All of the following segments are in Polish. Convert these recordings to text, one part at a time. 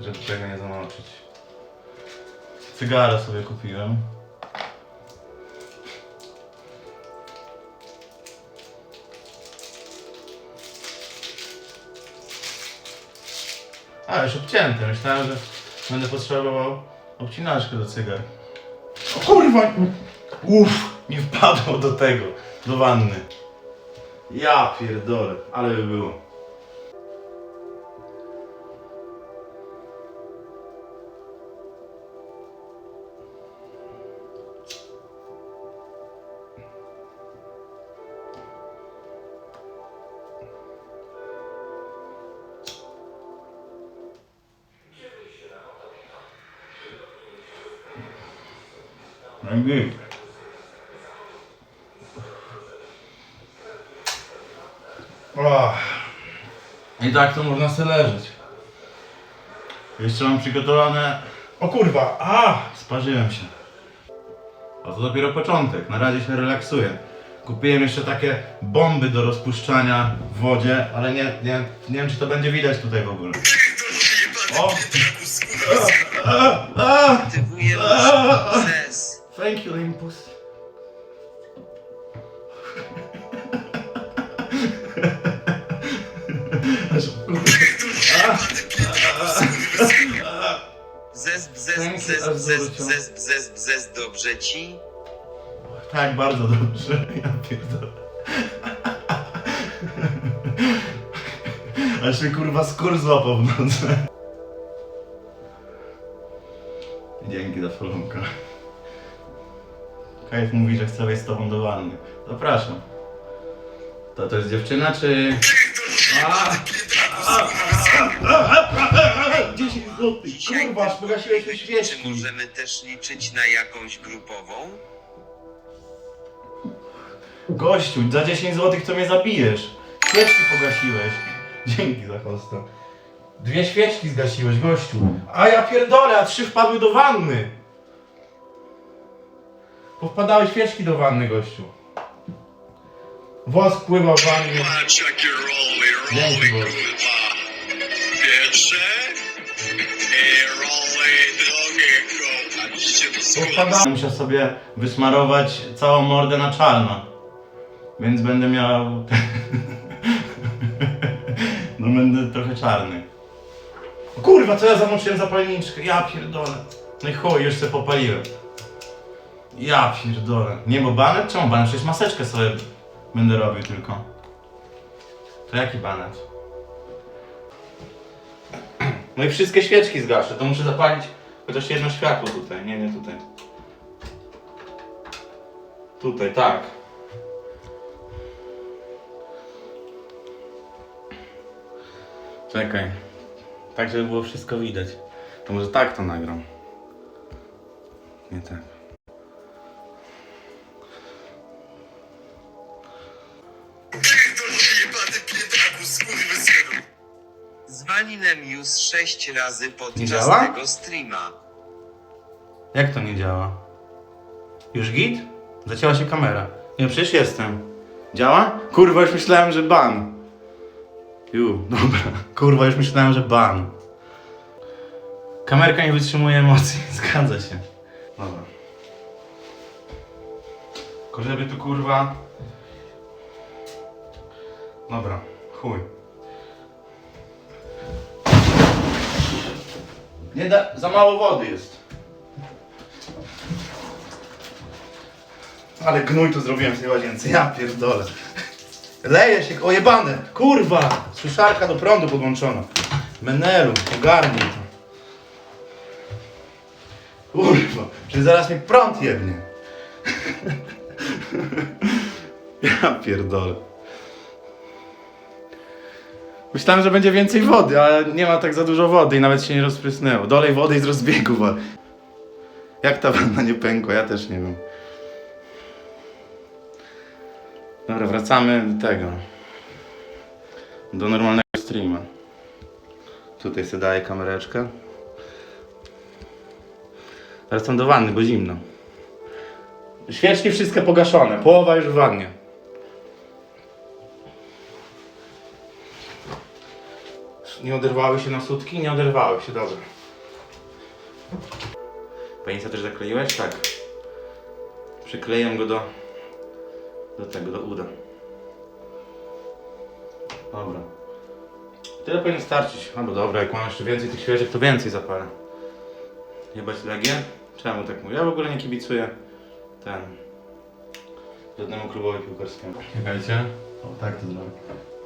żeby tego nie zamoczyć. Cygara sobie kupiłem. A, już obcięte. Myślałem, że będę potrzebował obcinaczkę do cygar. O kurwa! Uff, nie wpadło do tego, do wanny. Ja pierdolę, ale by było. I git. Och. I tak to można sobie leżeć. Jeszcze mam przygotowane... O kurwa, a! Sparzyłem się. A to dopiero początek, na razie się relaksuję. Kupiłem jeszcze takie bomby do rozpuszczania w wodzie, ale nie, nie, nie wiem czy to będzie widać tutaj w ogóle. O! A, a, Aktywuję bzez, dobrze ci? Tak, bardzo dobrze. Ja pierdolę. Aż mnie kurwa skór złapał w nocy. Dzięki za folonka. Kajf mówi, że chce wejść z tobą do wanny. Zapraszam. To to jest dziewczyna, czy... A, a, a, a, a, 10 złotych. Kurwa, aż pogasiłeś mi Czy świeczki. możemy też liczyć na jakąś grupową? Gościu, za 10 zł to mnie zabijesz. Świeczki pogasiłeś. Dzięki za hosta. Dwie świeczki zgasiłeś, gościu. A ja pierdolę, a trzy wpadły do wanny. Powpadały świeczki do wanny, gościu. Wosk pływał w wannie. Patrz jakie role, Dzięki, role Boże. kurwa. Pierwsze Muszę sobie wysmarować całą mordę na czarno. Więc będę miał... no będę trochę czarny. O kurwa, co ja zamoczyłem zapalniczkę? Ja pierdolę. No i chuj, już sobie popaliłem. Ja pierdolę. Nie, bo banet? Czemu banet? Przecież maseczkę sobie będę robił tylko. To jaki banet? No i wszystkie świeczki zgaszę, to muszę zapalić chociaż jedno światło tutaj. Nie, nie tutaj. Tutaj, tak. Czekaj. Tak, żeby było wszystko widać. To może tak to nagram. Nie tak. Zwaliłem już sześć razy Nie podczas działa? tego streama. Jak to nie działa? Już git? Zacięła się kamera. Nie, przecież jestem. Działa? Kurwa, już myślałem, że ban. Ju, dobra. Kurwa, już myślałem, że ban. Kamerka nie wytrzymuje emocji. Zgadza się. Dobra. Tylko żeby tu kurwa... Dobra, chuj. Nie da... Za mało wody jest. Ale gnój tu zrobiłem w tej łazience, ja pierdolę. Leje się, ojebane, kurwa! Suszarka do prądu podłączona. Menelu, ogarnij to. Kurwa, czy zaraz mi prąd jebnie. Ja pierdolę. Myślałem, że będzie więcej wody, ale nie ma tak za dużo wody i nawet się nie rozprysnęło. Dolej wody z rozbiegu. wa- Jak ta wanna nie pękła, ja też nie wiem. Dobra, wracamy do tego. Do normalnego streama. Tutaj sobie daję kamereczkę. Wracam do wanny, bo zimno. Świeczki wszystkie pogaszone, połowa już w wannie. Nie oderwały się na sutki? Nie oderwały się, dobra. Penisa też zakleiłeś? Tak. Przykleję go do, do tego, do uda. Dobra. Tyle powinno starczyć. Albo dobra, jak mam jeszcze więcej tych świeżych, to więcej zapalę. Jebać Legię? Czemu tak mówię? Ja w ogóle nie kibicuję ten żadnemu klubowi piłkarskiemu. Czekajcie. O, tak to zrobię.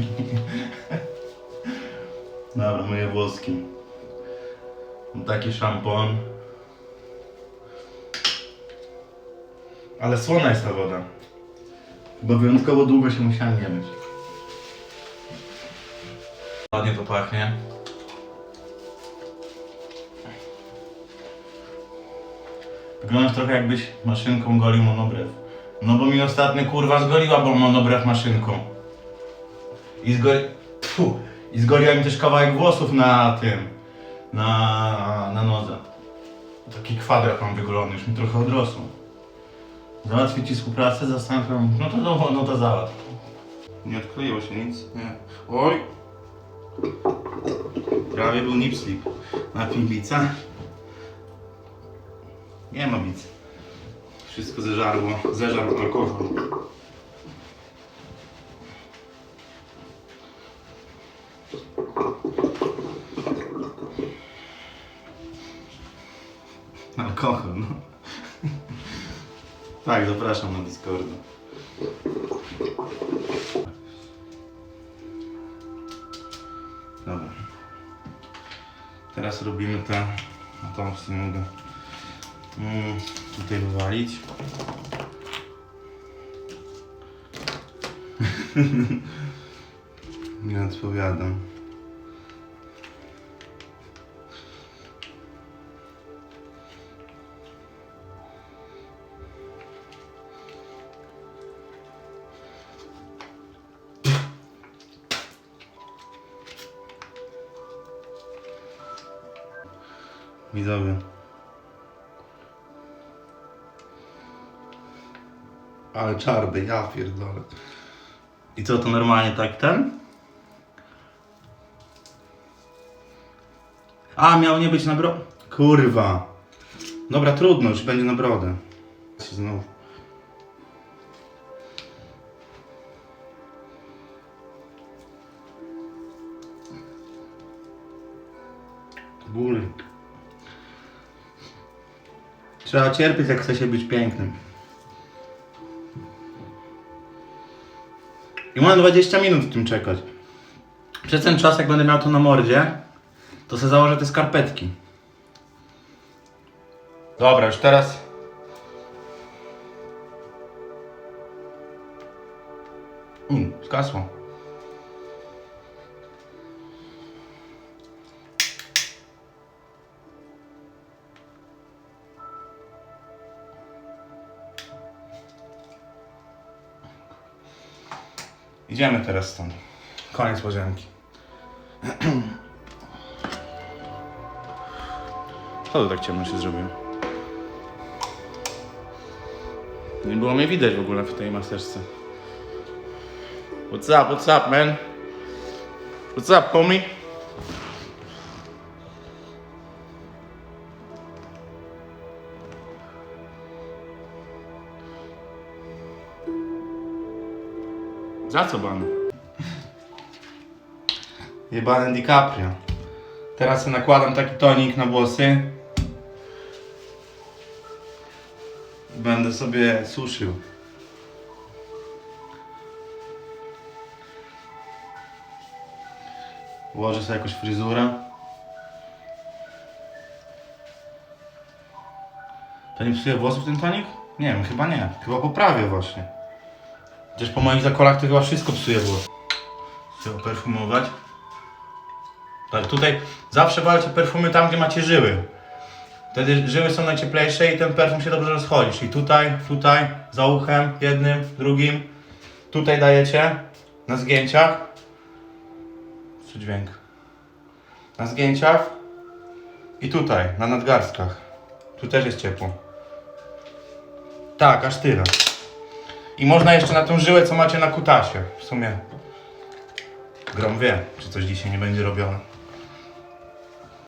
Dobra, myję włoski. Mam taki szampon. Ale słona jest ta woda. Chyba wyjątkowo długo się musiałem nie myć. Ładnie to pachnie. Wyglądasz trochę jakbyś maszynką golił monobrew. No bo mi ostatnio kurwa zgoliła, bo monobrew maszynką. I zgoli... Tfu. I mi też kawałek włosów na tym. Na, na nodze. Taki kwadrat mam wygolony, już mi trochę odrosło. Załatwić ci współpracę, zastanawiam. No to no, no to załatw. Nie odkleiło się nic? Nie. Oj! Prawie był nip slip. Na piwnica. Nie ma nic. Wszystko zeżarło. Zeżarł alkohol. Alkohol, no. Tak, zapraszam na Discorda. Dobra. Teraz robimy te. No to w sumie mogę tutaj wywalić. Nie odpowiadam. Widzowie. Ale czarny, ja pierdolę. I co, to normalnie tak ten? A, miał nie być na bro... Kurwa. Dobra, trudno, już będzie na brodę. Znowu. Ból. Trzeba cierpieć, jak chce się być pięknym. I mam 20 minut w tym czekać. Przez ten czas, jak będę miał to na mordzie, to sobie założę te skarpetki. Dobra, już teraz. Mm, skasło. Idziemy teraz stąd. Koniec łazienki. Co to tak ciemno się zrobiło? Nie było mnie widać w ogóle w tej maseczce. What's up, what's up, man? What's up, homie? Za co ban? Jebany DiCaprio. Teraz nakładam taki tonik na włosy. Będę sobie suszył. Ułożę sobie jakąś fryzurę. To nie psuje włosów ten tonik? Nie wiem, chyba nie. Chyba poprawię właśnie. Chociaż po moich zakolach to chyba wszystko psuje włos. Chcę perfumować. Tak, tutaj zawsze walcie perfumy tam, gdzie macie żyły. Wtedy żyły są najcieplejsze i ten perfum się dobrze rozchodzi. Czyli tutaj, tutaj, za uchem, jednym, drugim. Tutaj dajecie na zgięciach. Co dźwięk? Na zgięciach. I tutaj, na nadgarstkach. Tu też jest ciepło. Tak, aż tyle. I można jeszcze na tą żyłę, co macie na kutasie. W sumie. Grom wie, czy coś dzisiaj nie będzie robione.